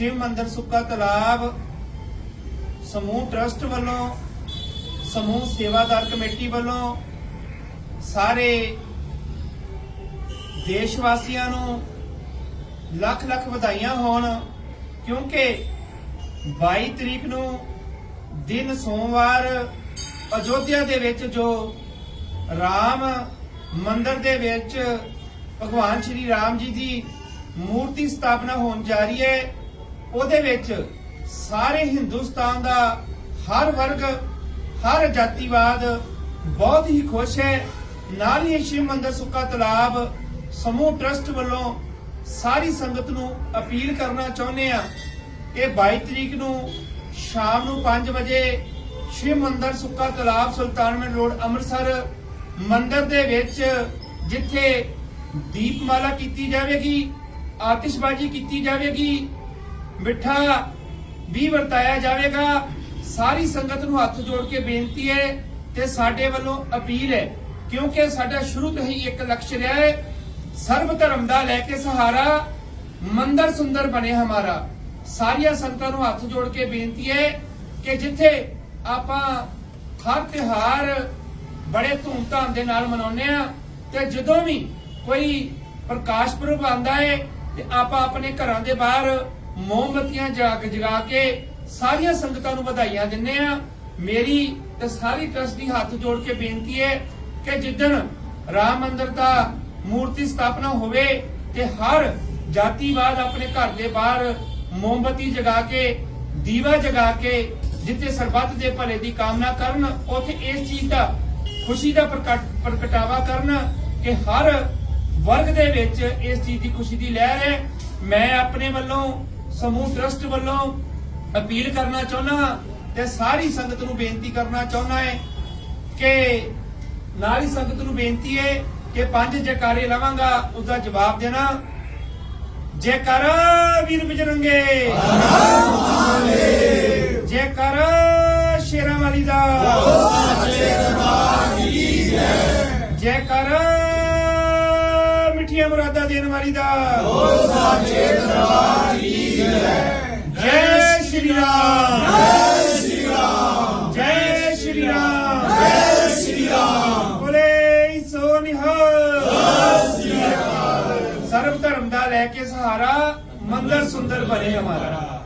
ਸ਼ਿਵ ਮੰਦਿਰ ਸੁੱਕਾ ਤਲਾਬ, ਸਮੂਹ ਟਰਸਟ ਵੱਲੋਂ, ਸਮੂਹ ਸੇਵਾਦਾਰ ਕਮੇਟੀ ਵੱਲੋਂ ਸਾਰੇ ਦੇਸ਼ ਵਾਸੀਆਂ ਨੂੰ ਲੱਖ ਲੱਖ ਵਧਾਈਆਂ ਹੋਣ, ਕਿਉਂਕਿ 22 ਤਰੀਕ ਨੂੰ ਦਿਨ ਸੋਮਵਾਰ ਅਯੋਧਿਆ ਦੇ ਵਿੱਚ ਜੋ ਰਾਮ ਮੰਦਿਰ ਦੇ ਵਿੱਚ ਭਗਵਾਨ ਸ਼੍ਰੀ ਰਾਮ ਜੀ ਦੀ ਮੂਰਤੀ ਸਥਾਪਨਾ ਹੋਣ ਜਾ ਰਹੀ ਹੈ ਉਹਦੇ ਵਿੱਚ ਸਾਰੇ ਹਿੰਦੁਸਤਾਨ ਦਾ ਹਰ ਵਰਗ, ਹਰ ਜਾਤੀਵਾਦ ਬਹੁਤ ਹੀ ਖੁਸ਼ ਹੈ। ਨਾਲ ਹੀ ਸ਼ਿਵ ਮੰਦਰ ਸੁੱਕਾ ਤਲਾਬ ਸਮੂਹ ਟਰਸਟ ਵੱਲੋਂ ਸਾਰੀ ਸੰਗਤ ਨੂੰ ਅਪੀਲ ਕਰਨਾ ਚਾਹੁੰਦੇ ਆ ਕਿ 22 ਤਰੀਕ ਨੂੰ ਸ਼ਾਮ ਨੂੰ 5 ਵਜੇ ਸ਼ਿਵ ਮੰਦਰ ਸੁੱਕਾ ਤਲਾਬ ਸੁਲਤਾਨਪੁਰ ਰੋਡ ਅੰਮ੍ਰਿਤਸਰ ਮੰਦਿਰ ਦੇ ਵਿੱਚ ਜਿੱਥੇ ਦੀਪਮਾਲਾ ਕੀਤੀ ਜਾਵੇਗੀ, ਆਤਿਸ਼ਬਾਜ਼ੀ ਕੀਤੀ ਜਾਵੇਗੀ ਮਿੱਠਾ ਵੀ ਵਰਤਾਇਆ ਜਾਵੇਗਾ। ਸਾਰੀ ਸੰਗਤ ਨੂੰ ਹੱਥ ਜੋੜ ਕੇ ਬੇਨਤੀ ਹੈ ਤੇ ਸਾਡੇ ਵੱਲੋਂ ਅਪੀਲ ਹੈ, ਕਿਉਂਕਿ ਸਾਡਾ ਸ਼ੁਰੂ ਤੋਂ ਹੀ ਇੱਕ ਲਕਸ਼ ਰਿਹਾ ਹੈ। ਸਰਬ ਧਰਮ ਦਾ ਲੈ ਕੇ ਸਹਾਰਾ, ਮੰਦਰ ਸੁੰਦਰ ਬਣੇ ਹਮਾਰਾ। ਸਾਰੀਆਂ ਸੰਗਤਾਂ ਨੂੰ ਹੱਥ ਜੋੜ ਕੇ ਬੇਨਤੀ ਹੈ ਕਿ ਜਿੱਥੇ ਆਪਾਂ ਹਰ ਤਿਹਾਰ ਬੜੇ ਧੂਮਧਾਮ ਦੇ ਨਾਲ ਮਨਾਉਂਦੇ ਆ ਤੇ ਜਦੋਂ ਵੀ ਕੋਈ ਪ੍ਰਕਾਸ਼ ਪੁਰਬ ਆਂਦਾ ਹੈ, ਤੇ ਆਪਾਂ ਆਪਣੇ ਘਰਾਂ ਦੇ ਬਾਹਰ ਮੋਮਬਤੀਆਂ ਜਗਾ ਜਗਾ ਕੇ ਸਾਰੀਆਂ ਸੰਗਤਾਂ ਨੂੰ ਵਧਾਈਆਂ ਦਿੰਨੇ ਆ ਮੇਰੀ ਤੇ ਸਾਰੀ ਟਰਸਟ ਦੀ ਹੱਥ ਜੋੜ ਕੇ ਬੇਨਤੀ ਹੈ ਕਿ ਜਿੱਦਣ ਰਾਮ ਮੰਦਿਰ ਦਾ ਮੂਰਤੀ ਸਥਾਪਨਾ ਹੋਵੇ ਤੇ ਹਰ ਜਾਤੀਵਾਦ ਆਪਣੇ ਘਰ ਦੇ ਬਾਹਰ ਮੋਮਬਤੀ ਜਗਾ ਕੇ, ਦੀਵਾ ਜਗਾ ਕੇ, ਜਿੱਥੇ ਸਰਬੱਤ ਦੇ ਭਲੇ ਦੀ ਕਾਮਨਾ ਕਰਨ, ਉੱਥੇ ਇਸ ਚੀਜ਼ ਦਾ ਖੁਸ਼ੀ ਦਾ ਪ੍ਰਗਟ ਪ੍ਰਗਟਾਵਾ ਕਰਨ ਕਿ ਹਰ ਵਰਗ ਦੇ ਵਿੱਚ ਇਸ ਚੀਜ਼ ਦੀ ਖੁਸ਼ੀ ਦੀ ਲਹਿਰ ਹੈ। ਮੈਂ ਆਪਣੇ ਵੱਲੋਂ ਸਮੂਹ ਟਰਸਟ ਵੱਲੋਂ ਅਪੀਲ ਕਰਨਾ ਚਾਹੁੰਦਾ ਤੇ ਸਾਰੀ ਸੰਗਤ ਨੂੰ ਬੇਨਤੀ ਕਰਨਾ ਚਾਹੁੰਦਾ ਹੈ ਕਿ ਨਾਰੀ ਸੰਗਤ ਨੂੰ ਬੇਨਤੀ ਹੈ ਕਿ ਪੰਜ ਜੈਕਾਰੇ ਲਵਾਂਗਾ, ਉਹਦਾ ਜਵਾਬ ਦੇਣਾ। ਜੈਕਾਰਾ ਵੀਰ ਬਜਰੰਗੇ। ਜੈਕਾਰਾ ਦੇਣ ਵਾਲੀ ਦਾ। ਜੈ। ਸ਼੍ਰੀ ਰਾਮ। ਜੈ ਸ਼੍ਰੀ ਰਾਮ। ਜੈ ਸ਼੍ਰੀ ਰਾਮ। ਜੈ ਸ਼੍ਰੀ ਰਾਮ। ਬੋਲੇ ਸੋ ਨਿਹਾਲ। ਸਰਬ ਧਰਮ ਦਾ ਲੈ ਕੇ ਸਹਾਰਾ ਮੰਦਰ ਸੁੰਦਰ ਬਣੇ ਹਮਾਰਾ।